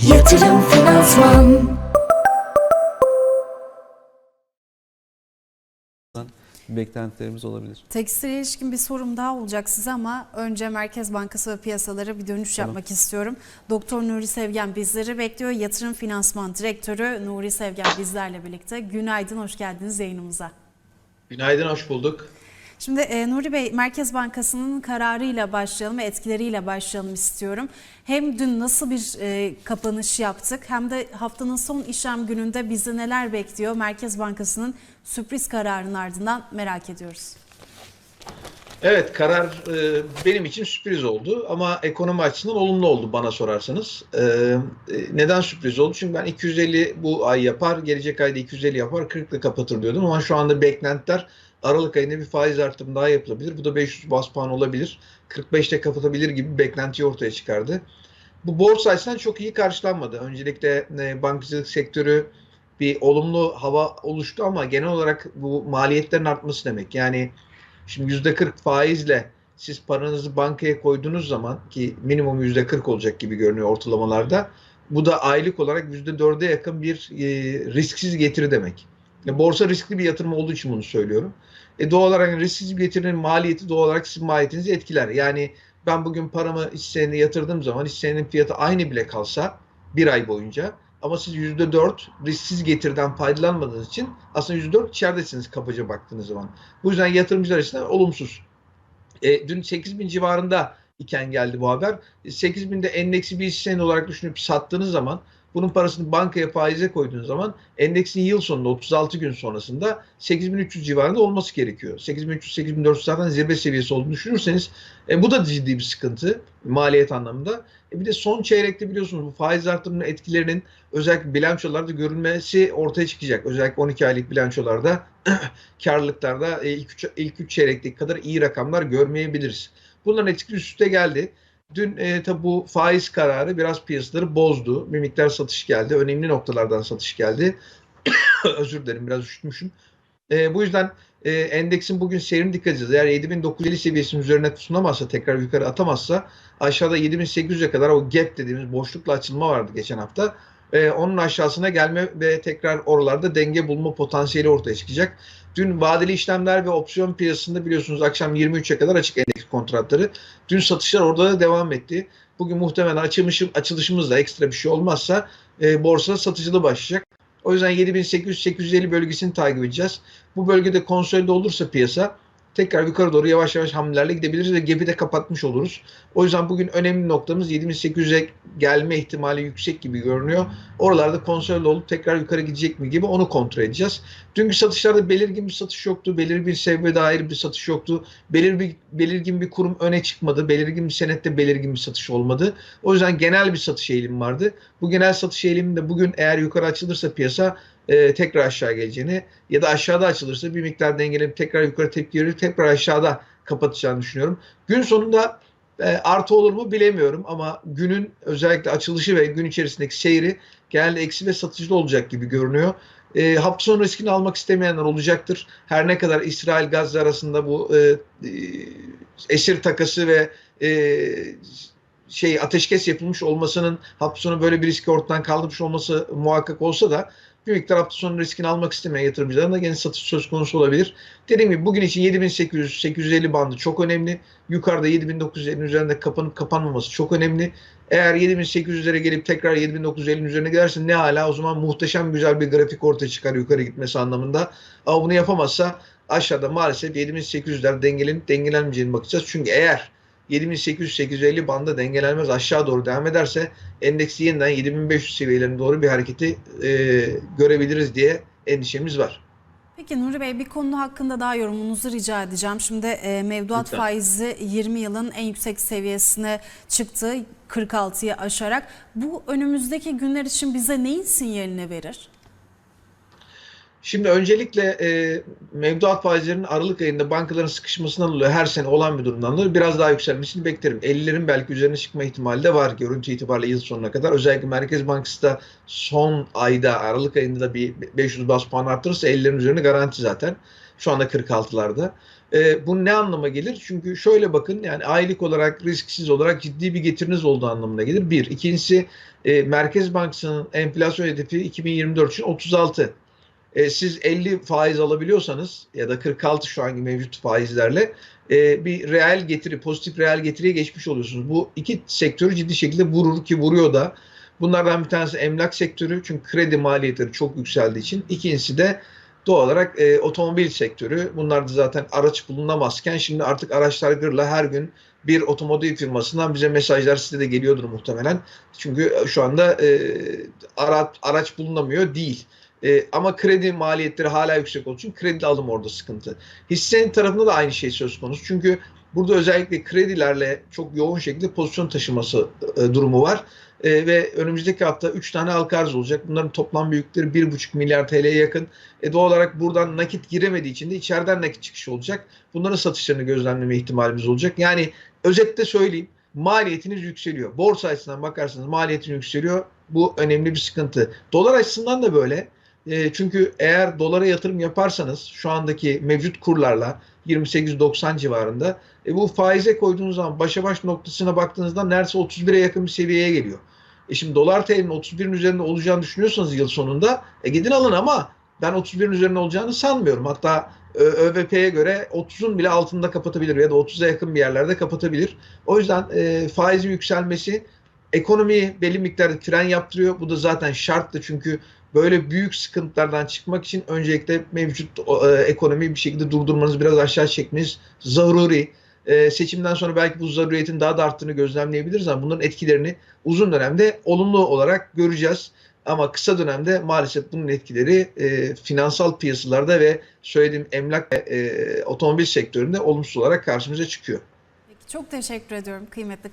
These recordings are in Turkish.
Yatırım Finansman beklentilerimiz olabilir. Tekstile ilişkin bir sorum daha olacak size ama önce Merkez Bankası ve piyasalara bir dönüş Tamam. yapmak istiyorum. Doktor Nuri Sevgen bizleri bekliyor. Yatırım Finansman Direktörü Nuri Sevgen bizlerle birlikte. Günaydın, hoş geldiniz yayınımıza. Günaydın, hoş bulduk. Şimdi e, Nuri Bey, Merkez Bankası'nın kararıyla başlayalım ve etkileriyle başlayalım istiyorum. Hem dün nasıl bir e, kapanış yaptık hem de haftanın son işlem gününde bizi neler bekliyor Merkez Bankası'nın sürpriz kararının ardından merak ediyoruz. Evet, karar e, benim için sürpriz oldu ama ekonomi açısından olumlu oldu bana sorarsanız. E, e, neden sürpriz oldu? Çünkü ben 250 bu ay yapar, gelecek ayda 250 yapar, 40 ile kapatır diyordum ama şu anda beklentiler Aralık ayında bir faiz artırımı daha yapılabilir. Bu da 500 bas puan olabilir. 45'te kapatabilir gibi bir beklentiyi ortaya çıkardı. Bu borsa açısından çok iyi karşılanmadı. Öncelikle e, bankacılık sektörü bir olumlu hava oluştu ama genel olarak bu maliyetlerin artması demek. Yani Şimdi %40 faizle siz paranızı bankaya koyduğunuz zaman ki minimum %40 olacak gibi görünüyor ortalamalarda. Bu da aylık olarak %4'e yakın bir e, risksiz getiri demek. Borsa riskli bir yatırım olduğu için bunu söylüyorum. E doğal olarak yani risksiz bir getirinin maliyeti doğal olarak sizin maliyetinizi etkiler. Yani ben bugün paramı hisselerine yatırdığım zaman hissenin fiyatı aynı bile kalsa bir ay boyunca ama siz %4 risksiz getiriden faydalanmadığınız için aslında %4 içeridesiniz kabaca baktığınız zaman. Bu yüzden yatırımcılar açısından olumsuz. E, dün 8000 civarında iken geldi bu haber. 8000'de endeksi bir hisse olarak düşünüp sattığınız zaman bunun parasını bankaya faize koyduğunuz zaman endeksin yıl sonunda 36 gün sonrasında 8300 civarında olması gerekiyor. 8300-8400 zaten zirve seviyesi olduğunu düşünürseniz e, bu da ciddi bir sıkıntı maliyet anlamında. E, bir de son çeyrekte biliyorsunuz bu faiz artırımının etkilerinin özellikle bilançolarda görülmesi ortaya çıkacak. Özellikle 12 aylık bilançolarda karlılıklarda e, ilk 3 ilk üç çeyrekteki kadar iyi rakamlar görmeyebiliriz. Bunların etkisi üst üste geldi. Dün e, tabi bu faiz kararı biraz piyasaları bozdu. Bir miktar satış geldi. Önemli noktalardan satış geldi. Özür dilerim biraz üşütmüşüm. E, bu yüzden e, endeksin bugün seyrini dikkat edeceğiz. Eğer 7950 seviyesinin üzerine tutunamazsa tekrar yukarı atamazsa aşağıda 7800'e kadar o gap dediğimiz boşlukla açılma vardı geçen hafta. E, onun aşağısına gelme ve tekrar oralarda denge bulma potansiyeli ortaya çıkacak. Dün vadeli işlemler ve opsiyon piyasasında biliyorsunuz akşam 23'e kadar açık endeks kontratları. Dün satışlar orada da devam etti. Bugün muhtemelen açılışım, açılışımızda ekstra bir şey olmazsa e, borsa satıcılı başlayacak. O yüzden 7800-850 bölgesini takip edeceğiz. Bu bölgede konsolide olursa piyasa tekrar yukarı doğru yavaş yavaş hamlelerle gidebiliriz ve gap'i de kapatmış oluruz. O yüzden bugün önemli noktamız 7800'e gelme ihtimali yüksek gibi görünüyor. Oralarda konsolide olup tekrar yukarı gidecek mi gibi onu kontrol edeceğiz. Dünkü satışlarda belirgin bir satış yoktu. Belirgin bir sebebe dair bir satış yoktu. Belir bir, belirgin bir kurum öne çıkmadı. Belirgin bir senette belirgin bir satış olmadı. O yüzden genel bir satış eğilimi vardı. Bu genel satış eğiliminde bugün eğer yukarı açılırsa piyasa e, tekrar aşağı geleceğini ya da aşağıda açılırsa bir miktar dengelenip tekrar yukarı tepki verip tekrar aşağıda kapatacağını düşünüyorum. Gün sonunda e, artı olur mu bilemiyorum ama günün özellikle açılışı ve gün içerisindeki seyri genelde eksi ve satıcılı olacak gibi görünüyor. E, hafta sonu riskini almak istemeyenler olacaktır. Her ne kadar İsrail Gazze arasında bu e, e, esir takası ve e, şey ateşkes yapılmış olmasının hafta sonu böyle bir riski ortadan kaldırmış olması muhakkak olsa da bir miktar hafta sonu riskini almak istemeyen yatırımcıların da gene satış söz konusu olabilir. Dediğim gibi bugün için 7800-850 bandı çok önemli. Yukarıda 7950'nin üzerinde kapanıp kapanmaması çok önemli. Eğer 7800'lere gelip tekrar 7950'nin üzerine giderse ne hala o zaman muhteşem güzel bir grafik ortaya çıkar yukarı gitmesi anlamında. Ama bunu yapamazsa aşağıda maalesef 7800'ler dengelenip dengelenmeyeceğini bakacağız. Çünkü eğer 7800-850 banda dengelenmez aşağı doğru devam ederse endeksi yeniden 7500 seviyelerine doğru bir hareketi e, görebiliriz diye endişemiz var. Peki Nuri Bey bir konu hakkında daha yorumunuzu rica edeceğim. Şimdi e, mevduat Lütfen. faizi 20 yılın en yüksek seviyesine çıktı 46'yı aşarak. Bu önümüzdeki günler için bize neyin sinyalini verir? Şimdi öncelikle e, mevduat faizlerinin Aralık ayında bankaların sıkışmasından dolayı her sene olan bir durumdan dolayı biraz daha yükselmesini beklerim. 50'lerin belki üzerine çıkma ihtimali de var görüntü itibariyle yıl sonuna kadar. Özellikle Merkez Bankası da son ayda Aralık ayında da bir 500 bas puan arttırırsa 50'lerin üzerine garanti zaten. Şu anda 46'larda. E, bu ne anlama gelir? Çünkü şöyle bakın yani aylık olarak risksiz olarak ciddi bir getiriniz olduğu anlamına gelir. Bir. İkincisi e, Merkez Bankası'nın enflasyon hedefi 2024 için 36. E, siz 50 faiz alabiliyorsanız ya da 46 şu anki mevcut faizlerle e, bir reel getiri, pozitif reel getiriye geçmiş oluyorsunuz. Bu iki sektörü ciddi şekilde vurur ki vuruyor da. Bunlardan bir tanesi emlak sektörü çünkü kredi maliyetleri çok yükseldiği için. İkincisi de doğal olarak e, otomobil sektörü. Bunlar da zaten araç bulunamazken şimdi artık araçlar gırla her gün bir otomotiv firmasından bize mesajlar size de geliyordur muhtemelen. Çünkü şu anda e, araç, araç bulunamıyor değil. E, ama kredi maliyetleri hala yüksek olduğu için kredi alım orada sıkıntı. Hissenin tarafında da aynı şey söz konusu. Çünkü burada özellikle kredilerle çok yoğun şekilde pozisyon taşıması e, durumu var. E, ve önümüzdeki hafta 3 tane halka arz olacak. Bunların toplam büyüklükleri 1,5 milyar TL'ye yakın. E, doğal olarak buradan nakit giremediği için de içeriden nakit çıkışı olacak. Bunların satışlarını gözlemleme ihtimalimiz olacak. Yani özetle söyleyeyim maliyetiniz yükseliyor. Borsa açısından bakarsanız maliyetiniz yükseliyor. Bu önemli bir sıkıntı. Dolar açısından da böyle. E, çünkü eğer dolara yatırım yaparsanız şu andaki mevcut kurlarla 28-90 civarında e, bu faize koyduğunuz zaman başa baş noktasına baktığınızda neredeyse 31'e yakın bir seviyeye geliyor. E şimdi dolar TL'nin 31'in üzerinde olacağını düşünüyorsanız yıl sonunda e gidin alın ama ben 31'in üzerinde olacağını sanmıyorum. Hatta Ö- ÖVP'ye göre 30'un bile altında kapatabilir ya da 30'a yakın bir yerlerde kapatabilir. O yüzden e, faizin yükselmesi ekonomiyi belli miktarda fren yaptırıyor. Bu da zaten şarttı çünkü böyle büyük sıkıntılardan çıkmak için öncelikle mevcut e, ekonomiyi bir şekilde durdurmanız, biraz aşağı çekmeniz zaruri. E, seçimden sonra belki bu zaruriyetin daha da arttığını gözlemleyebiliriz ama bunların etkilerini uzun dönemde olumlu olarak göreceğiz. Ama kısa dönemde maalesef bunun etkileri e, finansal piyasalarda ve söylediğim emlak ve e, otomobil sektöründe olumsuz olarak karşımıza çıkıyor. Çok teşekkür ediyorum kıymetli.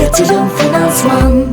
Yatırım Finansman